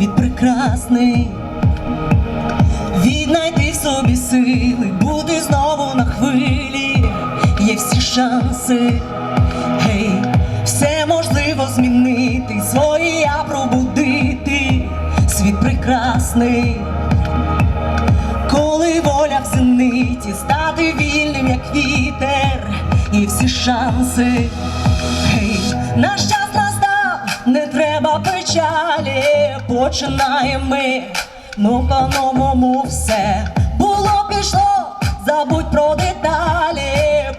світ прекрасний. Віднайди в собі сили, бути знову на хвилі, є всі шанси. Гей, все можливо змінити, своє я пробудити, світ прекрасний. Коли воля в зениті, стати вільним, як вітер, і всі шанси. Гей, наш печалі, починаємо ну по-новому все було пішло, забудь про деталі,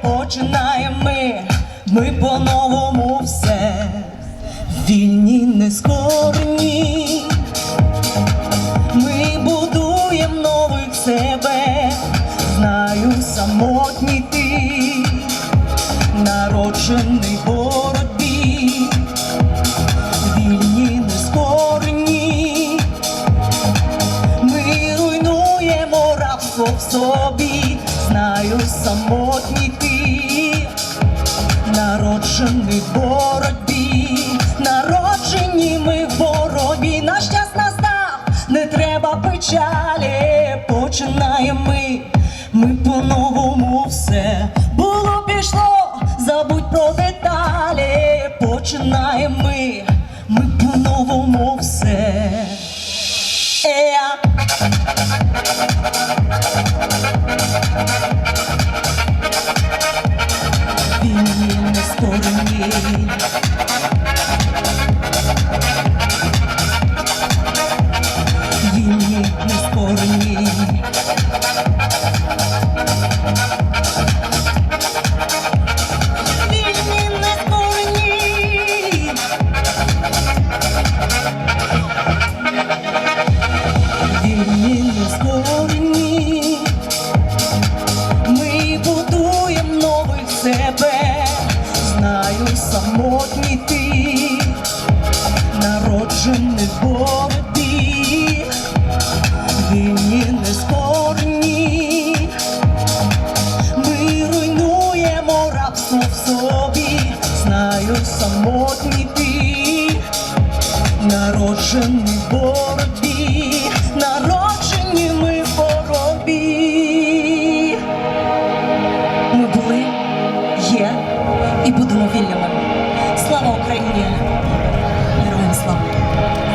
починаємо ми, ми по-новому все, вільні не скорені. Ми будуємо нових себе, знаю самотній ти, народжений в в собі, знаю самотній ти, народжений в боротьбі, народжені ми в боротьбі, наш час настав, не треба печалі, починаємо ми, ми по-новому все було пішло, забудь про деталі, починаємо ми, ми по-новому все. Ея. самотній ти, народжений Бобі, не спорні, ми руйнуємо рабство в собі, знаю самотній ти, народжений борбі, народжені ми в поробі. Ми були, є. І будемо вільними. Ukrainie heroin slow.